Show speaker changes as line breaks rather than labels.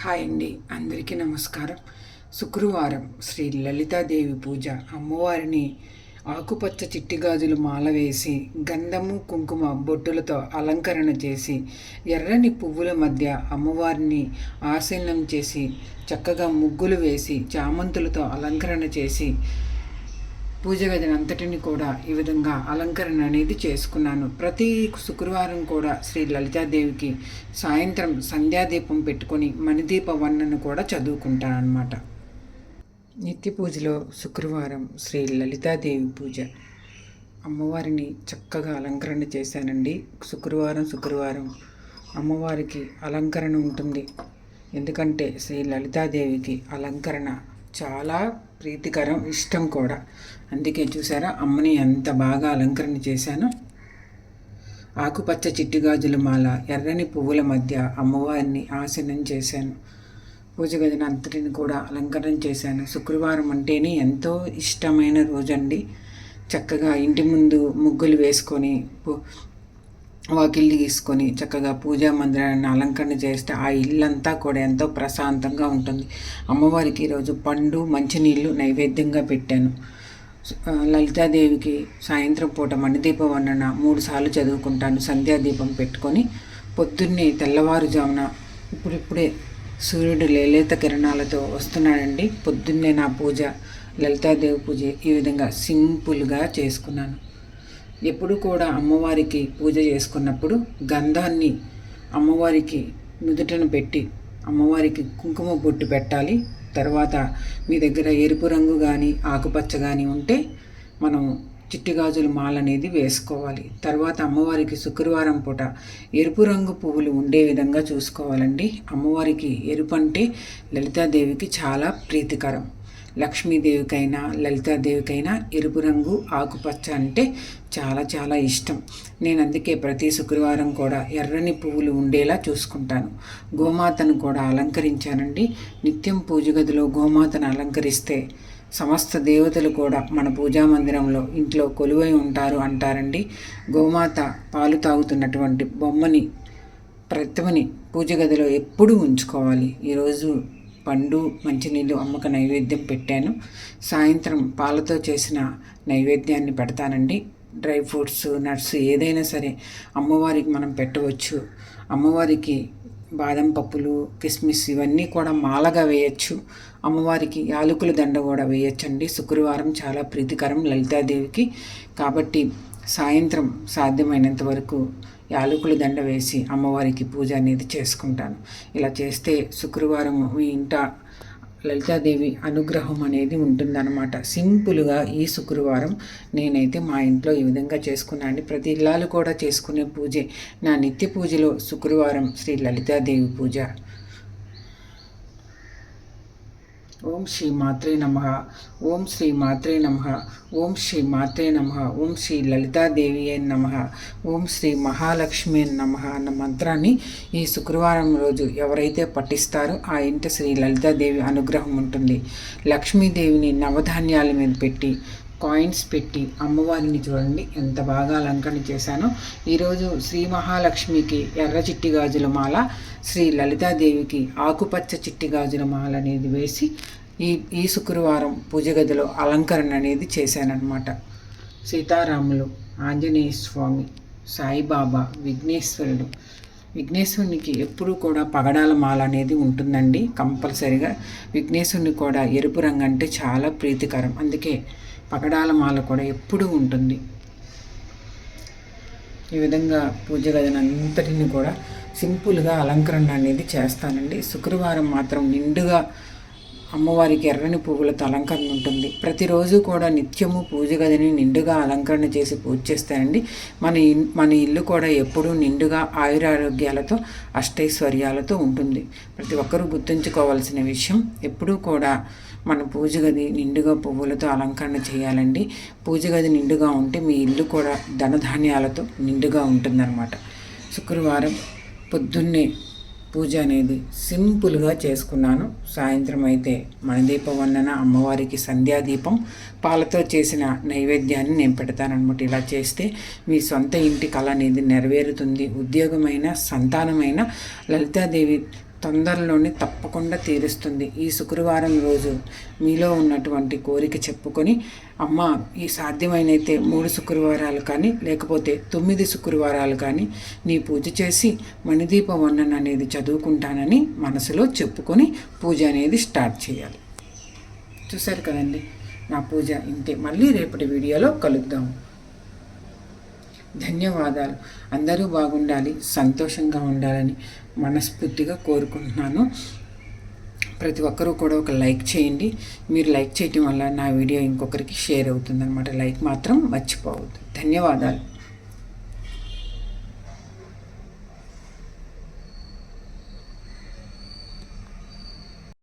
Hi అండి. అందరికీ నమస్కారం. శుక్రవారం శ్రీ లలితాదేవి పూజ. అమ్మవారిని ఆకుపచ్చ చిట్టి గాజులు మాల వేసి గంధము కుంకుమ బొట్టులతో అలంకరణ చేసి ఎర్రని పువ్వుల మధ్య అమ్మవారిని ఆసీనం చేసి చక్కగా ముగ్గులు వేసి చామంతులతో అలంకరణ చేసి పూజ గదిని అంతటిని కూడా ఈ విధంగా అలంకరణ అనేది చేసుకున్నాను. ప్రతి శుక్రవారం కూడా శ్రీ లలితాదేవికి సాయంత్రం సంధ్యాదీపం పెట్టుకొని మణిదీప వర్ణను కూడా చదువుకుంటాను అనమాట నిత్య పూజలో శుక్రవారం శ్రీ లలితాదేవి పూజ. అమ్మవారిని చక్కగా అలంకరణ చేశానండి. శుక్రవారం శుక్రవారం అమ్మవారికి అలంకరణ ఉంటుంది. ఎందుకంటే శ్రీ లలితాదేవికి అలంకరణ చాలా ప్రీతికరం ఇష్టం కూడా. అందుకే చూసారా అమ్మని ఎంత బాగా అలంకరణ చేశాను. ఆకుపచ్చ చిట్టిగాజుల మాల ఎర్రని పువ్వుల మధ్య అమ్మవారిని ఆసనం చేశాను. పూజ గదిని అంతటిని కూడా అలంకరణ చేశాను. శుక్రవారం అంటేనే ఎంతో ఇష్టమైన రోజండి. చక్కగా ఇంటి ముందు ముగ్గులు వేసుకొని వాకిల్ని తీసుకొని చక్కగా పూజా మందిరాన్ని అలంకరణ చేస్తే ఆ ఇల్లంతా కూడా ఎంతో ప్రశాంతంగా ఉంటుంది. అమ్మవారికి ఈరోజు పండు మంచినీళ్ళు నైవేద్యంగా పెట్టాను. లలితాదేవికి సాయంత్రం పూట మణిదీప వర్ణన మూడు సార్లు చదువుకుంటాను. సంధ్యాదీపం పెట్టుకొని పొద్దున్నే తెల్లవారుజామున ఇప్పుడిప్పుడే సూర్యుడు లేలేత కిరణాలతో వస్తున్నాడండి. పొద్దున్నే నా పూజ లలితాదేవి పూజ ఈ విధంగా సింపుల్గా చేసుకున్నాను. ఎప్పుడు కూడా అమ్మవారికి పూజ చేసుకున్నప్పుడు గంధాన్ని అమ్మవారికి నుదుటను పెట్టి అమ్మవారికి కుంకుమ బొట్టు పెట్టాలి. తర్వాత మీ దగ్గర ఎరుపు రంగు కానీ ఆకుపచ్చ కానీ ఉంటే మనం చిట్టిగాజుల మాల అనేది వేసుకోవాలి. తర్వాత అమ్మవారికి శుక్రవారం పూట ఎరుపు రంగు పువ్వులు ఉండే విధంగా చూసుకోవాలండి. అమ్మవారికి ఎరుపు అంటే లలితాదేవికి చాలా ప్రీతికరం. లక్ష్మీదేవికైనా లలితాదేవికైనా ఎరుపు రంగు ఆకుపచ్చ అంటే చాలా చాలా ఇష్టం. నేను అందుకే ప్రతి శుక్రవారం కూడా ఎర్రని పువ్వులు ఉండేలా చూసుకుంటాను. గోమాతను కూడా అలంకరించానండి. నిత్యం పూజ గదిలో గోమాతను అలంకరిస్తే సమస్త దేవతలు కూడా మన పూజా మందిరంలో ఇంట్లో కొలువై ఉంటారు అంటారండి. గోమాత పాలు తాగుతున్నటువంటి బొమ్మని ప్రతిమని పూజ గదిలో ఎప్పుడూ ఉంచుకోవాలి. ఈరోజు పండు మంచినీళ్ళు అమ్మక నైవేద్యం పెట్టాను. సాయంత్రం పాలతో చేసిన నైవేద్యాన్ని పెడతానండి. డ్రై ఫ్రూట్స్ నట్స్ ఏదైనా సరే అమ్మవారికి మనం పెట్టవచ్చు. అమ్మవారికి బాదం పప్పులు కిస్మిస్ ఇవన్నీ కూడా మాలగా వేయచ్చు. అమ్మవారికి యాలకుల దండ కూడా వేయచ్చండి. శుక్రవారం చాలా ప్రీతికరం లలితాదేవికి. కాబట్టి సాయంత్రం సాధ్యమైనంత వరకు యాలకుల దండ వేసి అమ్మవారికి పూజ అనేది చేసుకుంటాను. ఇలా చేస్తే శుక్రవారం మీ ఇంట లలితాదేవి అనుగ్రహం అనేది ఉంటుందన్నమాట. సింపుల్గా ఈ శుక్రవారం నేనైతే మా ఇంట్లో ఈ విధంగా చేసుకున్నాను. ప్రతి ఇల్లాలు కూడా చేసుకునే పూజే. నా నిత్య పూజలో శుక్రవారం శ్రీ లలితాదేవి పూజ. ఓం శ్రీ మాత్రే నమ. ఓం శ్రీ మాత్రే నమ. ఓం శ్రీ మాత్రే నమ. ఓం శ్రీ లలితాదేవి నమ. ఓం శ్రీ మహాలక్ష్మి నమ అన్న మంత్రాన్ని ఈ శుక్రవారం రోజు ఎవరైతే పఠిస్తారో ఆ ఇంట శ్రీ లలితాదేవి అనుగ్రహం ఉంటుంది. లక్ష్మీదేవిని నవధాన్యాల మీద పెట్టి కాయిన్స్ పెట్టి అమ్మవారిని చూడండి ఎంత బాగా అలంకరణ చేశానో. ఈరోజు శ్రీ మహాలక్ష్మికి ఎర్ర చిట్టి గాజుల మాల శ్రీ లలితాదేవికి ఆకుపచ్చ చిట్టి గాజుల మాల అనేది వేసి ఈ ఈ శుక్రవారం పూజ గదిలో అలంకరణ అనేది చేశానన్నమాట. సీతారాములు ఆంజనేయ స్వామి సాయిబాబా విఘ్నేశ్వరుడు. విఘ్నేశ్వరునికి ఎప్పుడూ కూడా పగడాల మాల అనేది ఉంటుందండి కంపల్సరిగా. విఘ్నేశ్వరుని కూడా ఎరుపు రంగు అంటే చాలా ప్రీతికరం. అందుకే పగడాల మాల కూడా ఎప్పుడూ ఉంటుంది. ఈ విధంగా పూజ గదిని అంతటిని కూడా సింపుల్గా అలంకరణ అనేది చేస్తానండి. శుక్రవారం మాత్రం నిండుగా అమ్మవారికి ఎర్రని పువ్వులతో అలంకరణ ఉంటుంది. ప్రతిరోజు కూడా నిత్యము పూజ గదిని నిండుగా అలంకరణ చేసి పూజ చేస్తారండి. మన మన ఇల్లు కూడా ఎప్పుడూ నిండుగా ఆయురారోగ్యాలతో అష్టైశ్వర్యాలతో ఉంటుంది. ప్రతి ఒక్కరూ గుర్తుంచుకోవాల్సిన విషయం ఎప్పుడూ కూడా మన పూజ గది నిండుగా పువ్వులతో అలంకరణ చేయాలండి. పూజ గది నిండుగా ఉంటే మీ ఇల్లు కూడా ధనధాన్యాలతో నిండుగా ఉంటుందన్నమాట. శుక్రవారం పొద్దున్నే పూజ అనేది సింపుల్గా చేసుకున్నాను. సాయంత్రం అయితే మణిదీప వందన అమ్మవారికి సంధ్యాదీపం పాలతో చేసిన నైవేద్యాన్ని నేను పెడతానమాట ఇలా చేస్తే మీ సొంత ఇంటి కళ అనేది నెరవేరుతుంది. ఉద్యోగమైన సంతానమైన లలితాదేవి తొందరలోనే తప్పకుండా తీరుస్తుంది. ఈ శుక్రవారం రోజు మీలో ఉన్నటువంటి కోరిక చెప్పుకొని అమ్మ ఈ సాధ్యమైనైతే మూడు శుక్రవారాలు కానీ లేకపోతే తొమ్మిది శుక్రవారాలు కానీ నీ పూజ చేసి మణిదీప వర్ణన అనేది చదువుకుంటానని మనసులో చెప్పుకొని పూజ అనేది స్టార్ట్ చేయాలి. చూశారు కదండి? నా పూజ ఇంతే. మళ్ళీ రేపటి వీడియోలో కలుద్దాం. ధన్యవాదాలు. అందరూ బాగుండాలి సంతోషంగా ఉండాలని మనస్ఫూర్తిగా కోరుకుంటున్నాను. ప్రతి ఒక్కరూ కూడా ఒక లైక్ చేయండి. మీరు లైక్ చేయటం వల్ల నా వీడియో ఇంకొకరికి షేర్ అవుతుందన్నమాట. లైక్ మాత్రం మర్చిపోవద్దు. ధన్యవాదాలు.